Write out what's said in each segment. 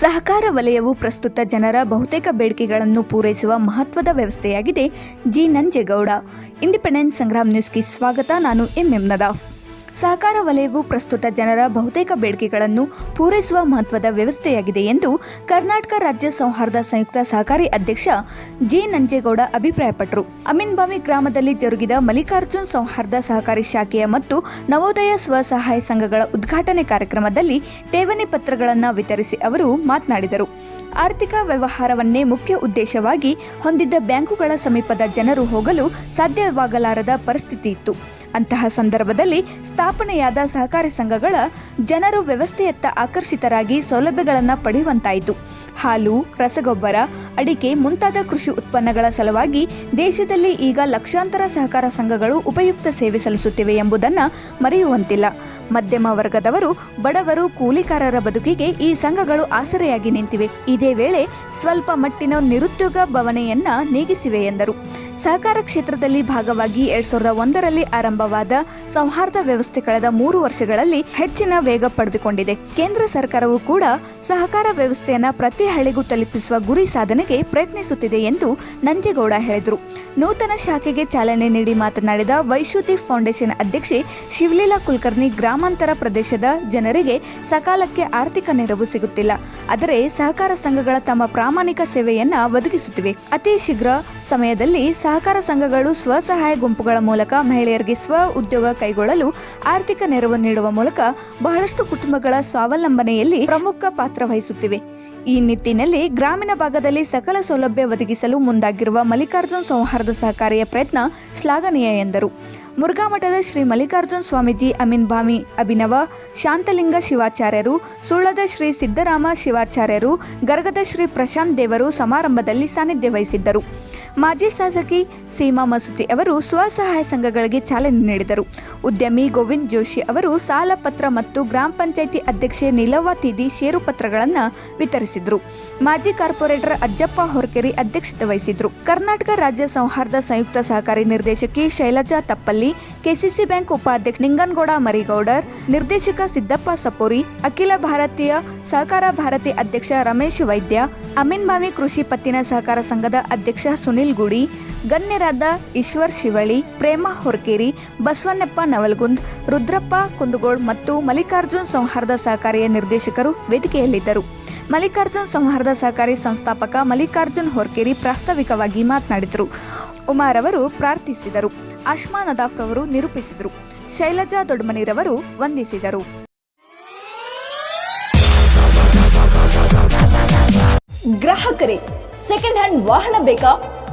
ಸಹಕಾರ ವಲಯವು ಪ್ರಸ್ತುತ ಜನರ ಬಹುತೇಕ ಬೇಡಿಕೆಗಳನ್ನು ಪೂರೈಸುವ ಮಹತ್ವದ ವ್ಯವಸ್ಥೆಯಾಗಿದೆ. ಜಿ. ನಂಜೇಗೌಡ, ಇಂಡಿಪೆಂಡೆನ್ಸ್ ಸಂಗ್ರಾಮ್ ನ್ಯೂಸ್ಗೆ ಸ್ವಾಗತ. ನಾನು ಎಂಎಂ ನದಾಫ್. ಸಹಕಾರ ವಲಯವು ಪ್ರಸ್ತುತ ಜನರ ಬಹುತೇಕ ಬೇಡಿಕೆಗಳನ್ನು ಪೂರೈಸುವ ಮಹತ್ವದ ವ್ಯವಸ್ಥೆಯಾಗಿದೆ ಎಂದು ಕರ್ನಾಟಕ ರಾಜ್ಯ ಸೌಹಾರ್ದ ಸಂಯುಕ್ತ ಸಹಕಾರಿ ಅಧ್ಯಕ್ಷ ಜಿ ನಂಜೇಗೌಡ ಅಭಿಪ್ರಾಯಪಟ್ಟರು. ಅಮಿನ್ಬಾವಿ ಗ್ರಾಮದಲ್ಲಿ ಜರುಗಿದ ಮಲ್ಲಿಕಾರ್ಜುನ್ ಸೌಹಾರ್ದ ಸಹಕಾರಿ ಶಾಖೆಯ ಮತ್ತು ನವೋದಯ ಸ್ವಸಹಾಯ ಸಂಘಗಳ ಉದ್ಘಾಟನೆ ಕಾರ್ಯಕ್ರಮದಲ್ಲಿ ಠೇವಣಿ ಪತ್ರಗಳನ್ನು ವಿತರಿಸಿ ಅವರು ಮಾತನಾಡಿದರು. ಆರ್ಥಿಕ ವ್ಯವಹಾರವನ್ನೇ ಮುಖ್ಯ ಉದ್ದೇಶವಾಗಿ ಹೊಂದಿದ್ದ ಬ್ಯಾಂಕುಗಳ ಸಮೀಪದ ಜನರು ಹೋಗಲು ಸಾಧ್ಯವಾಗಲಾರದ ಪರಿಸ್ಥಿತಿ ಇತ್ತು. ಅಂತಹ ಸಂದರ್ಭದಲ್ಲಿ ಸ್ಥಾಪನೆಯಾದ ಸಹಕಾರಿ ಸಂಘಗಳ ಜನರು ವ್ಯವಸ್ಥೆಯತ್ತ ಆಕರ್ಷಿತರಾಗಿ ಸೌಲಭ್ಯಗಳನ್ನು ಪಡೆಯುವಂತಾಯಿತು. ಹಾಲು, ರಸಗೊಬ್ಬರ, ಅಡಿಕೆ ಮುಂತಾದ ಕೃಷಿ ಉತ್ಪನ್ನಗಳ ಸಲುವಾಗಿ ದೇಶದಲ್ಲಿ ಈಗ ಲಕ್ಷಾಂತರ ಸಹಕಾರ ಸಂಘಗಳು ಉಪಯುಕ್ತ ಸೇವೆ ಸಲ್ಲಿಸುತ್ತಿವೆ ಎಂಬುದನ್ನು ಮರೆಯುವಂತಿಲ್ಲ. ಮಧ್ಯಮ ವರ್ಗದವರು, ಬಡವರು, ಕೂಲಿಕಾರರ ಬದುಕಿಗೆ ಈ ಸಂಘಗಳು ಆಸರೆಯಾಗಿ ನಿಂತಿವೆ. ಇದೇ ವೇಳೆ ಸ್ವಲ್ಪ ಮಟ್ಟಿನ ನಿರುದ್ಯೋಗ ಭವನೆಯನ್ನ ನೀಗಿಸಿವೆ ಎಂದರು. ಸಹಕಾರ ಕ್ಷೇತ್ರದಲ್ಲಿ ಭಾಗವಾಗಿ ಎರಡ್ ಸಾವಿರದ ಒಂದರಲ್ಲಿ ಆರಂಭವಾದ ಸೌಹಾರ್ದ ವ್ಯವಸ್ಥೆ ಕಳೆದ ಮೂರು ವರ್ಷಗಳಲ್ಲಿ ಹೆಚ್ಚಿನ ವೇಗ ಪಡೆದುಕೊಂಡಿದೆ. ಕೇಂದ್ರ ಸರ್ಕಾರವು ಕೂಡ ಸಹಕಾರ ವ್ಯವಸ್ಥೆಯನ್ನ ಪ್ರತಿ ಹಳ್ಳಿಗೂ ತಲುಪಿಸುವ ಗುರಿ ಸಾಧನೆಗೆ ಪ್ರಯತ್ನಿಸುತ್ತಿದೆ ಎಂದು ನಂಜೇಗೌಡ ಹೇಳಿದರು. ನೂತನ ಶಾಖೆಗೆ ಚಾಲನೆ ನೀಡಿ ಮಾತನಾಡಿದ ವೈಶುತಿ ಫೌಂಡೇಶನ್ ಅಧ್ಯಕ್ಷೆ ಶಿವಲೀಲಾ ಕುಲಕರ್ಣಿ ಗ್ರಾಮಾಂತರ ಪ್ರದೇಶದ ಜನರಿಗೆ ಸಕಾಲಕ್ಕೆ ಆರ್ಥಿಕ ನೆರವು ಸಿಗುತ್ತಿಲ್ಲ. ಆದರೆ ಸಹಕಾರ ಸಂಘಗಳ ತಮ್ಮ ಪ್ರಾಮಾಣಿಕ ಸೇವೆಯನ್ನ ಒದಗಿಸುತ್ತಿವೆ. ಅತಿ ಶೀಘ್ರ ಸಮಯದಲ್ಲಿ ಸಹಕಾರ ಸಂಘಗಳು ಸ್ವಸಹಾಯ ಗುಂಪುಗಳ ಮೂಲಕ ಮಹಿಳೆಯರಿಗೆ ಸ್ವ ಉದ್ಯೋಗ ಕೈಗೊಳ್ಳಲು ಆರ್ಥಿಕ ನೆರವು ನೀಡುವ ಮೂಲಕ ಬಹಳಷ್ಟು ಕುಟುಂಬಗಳ ಸ್ವಾವಲಂಬನೆಯಲ್ಲಿ ಪ್ರಮುಖ ಪಾತ್ರ ವಹಿಸುತ್ತಿವೆ. ಈ ನಿಟ್ಟಿನಲ್ಲಿ ಗ್ರಾಮೀಣ ಭಾಗದಲ್ಲಿ ಸಕಲ ಸೌಲಭ್ಯ ಒದಗಿಸಲು ಮುಂದಾಗಿರುವ ಮಲ್ಲಿಕಾರ್ಜುನ್ ಸೌಹಾರ್ದ ಸಹಕಾರಿಯ ಪ್ರಯತ್ನ ಶ್ಲಾಘನೀಯ ಎಂದರು. ಮುರುಘಾಮಠದ ಶ್ರೀ ಮಲ್ಲಿಕಾರ್ಜುನ್ ಸ್ವಾಮೀಜಿ, ಅಮೀನ್ ಭಾಮಿ ಅಭಿನವ, ಶಾಂತಲಿಂಗ ಶಿವಾಚಾರ್ಯರು, ಸುಳ್ಳದ ಶ್ರೀ ಸಿದ್ದರಾಮ ಶಿವಾಚಾರ್ಯರು, ಗರಗದ ಶ್ರೀ ಪ್ರಶಾಂತ್ ದೇವರು ಸಮಾರಂಭದಲ್ಲಿ ಸಾನ್ನಿಧ್ಯ ವಹಿಸಿದ್ದರು. ಮಾಜಿ ಶಾಸಕಿ ಸೀಮಾ ಮಸೂತಿ ಅವರು ಸ್ವಸಹಾಯ ಸಂಘಗಳಿಗೆ ಚಾಲನೆ ನೀಡಿದರು. ಉದ್ಯಮಿ ಗೋವಿಂದ್ ಜೋಶಿ ಅವರು ಸಾಲ ಪತ್ರ ಮತ್ತು ಗ್ರಾಮ ಪಂಚಾಯಿತಿ ಅಧ್ಯಕ್ಷೆ ನಿಲವ್ವ ತಿದಿ ಷೇರು ಪತ್ರಗಳನ್ನು ವಿತರಿಸಿದರು. ಮಾಜಿ ಕಾರ್ಪೊರೇಟರ್ ಅಜ್ಜಪ್ಪ ಹೊರಕೆರಿ ಅಧ್ಯಕ್ಷತೆ ವಹಿಸಿದ್ರು. ಕರ್ನಾಟಕ ರಾಜ್ಯ ಸೌಹಾರ್ದ ಸಂಯುಕ್ತ ಸಹಕಾರಿ ನಿರ್ದೇಶಕಿ ಶೈಲಜಾ ತಪ್ಪಲ್ಲಿ, ಕೆಸಿಸಿ ಬ್ಯಾಂಕ್ ಉಪಾಧ್ಯಕ್ಷ ನಿಂಗನ್ಗೌಡ ಮರಿಗೌಡರ್, ನಿರ್ದೇಶಕ ಸಿದ್ದಪ್ಪ ಸಪೋರಿ, ಅಖಿಲ ಭಾರತೀಯ ಸಹಕಾರ ಭಾರತಿ ಅಧ್ಯಕ್ಷ ರಮೇಶ್ ವೈದ್ಯ ಅಮೀನ್ಬಾವಿ ಕೃಷಿ ಪತ್ತಿನ ಸಹಕಾರ ಸಂಘದ ಅಧ್ಯಕ್ಷ ಸುನಿಲ್ ಗುಡಿ ಗಣ್ಯರಾದ ಈಶ್ವರ್ ಶಿವಳಿ ಪ್ರೇಮ ಹೊರಕೇರಿ, ಬಸವಣ್ಣಪ್ಪ ನವಲ್ಗುಂದ್, ರುದ್ರಪ್ಪ ಕುಂದಗೋಳ್ ಮತ್ತು ಮಲ್ಲಿಕಾರ್ಜುನ್ ಸಂಹಾರದ ಸಹಕಾರಿಯ ನಿರ್ದೇಶಕರು ವೇದಿಕೆಯಲ್ಲಿದ್ದರು. ಮಲ್ಲಿಕಾರ್ಜುನ್ ಸಂಹಾರದ ಸಹಕಾರಿ ಸಂಸ್ಥಾಪಕ ಮಲ್ಲಿಕಾರ್ಜುನ್ ಹೊರ್ಕೇರಿ ಪ್ರಾಸ್ತಾವಿಕವಾಗಿ ಮಾತನಾಡಿದರು. ಉಮಾರ್ ಅವರು ಪ್ರಾರ್ಥಿಸಿದರು. ಅಶ್ಮಾ ನದಾಫ್ ರವರು ನಿರೂಪಿಸಿದರು. ಶೈಲಜಾ ದೊಡ್ಡಮನಿರವರು ವಂದಿಸಿದರು. ಗ್ರಾಹಕರೇ ಸೆಕೆಂಡ್ ಹ್ಯಾಂಡ್ ವಾಹನ ಬೇಕಾ?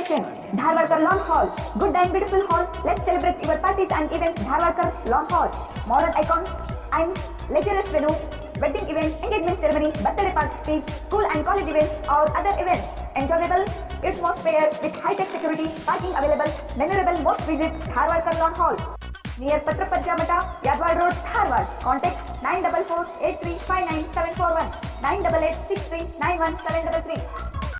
Relation. Dharwarkar Lawn Hall. Good and beautiful hall. Let's celebrate your parties and events. Dharwarkar Lawn Hall. Modern icon and leisure venue. Wedding events, engagement ceremony, birthday parties, school and college events or other events. Enjoyable atmosphere with high-tech security, parking available. Memorable most visit Dharwarkar Lawn Hall. Near Patrapajja Mata, Yadwad Road, Dharwad. Contact 944 8359 741 988 63 91 733.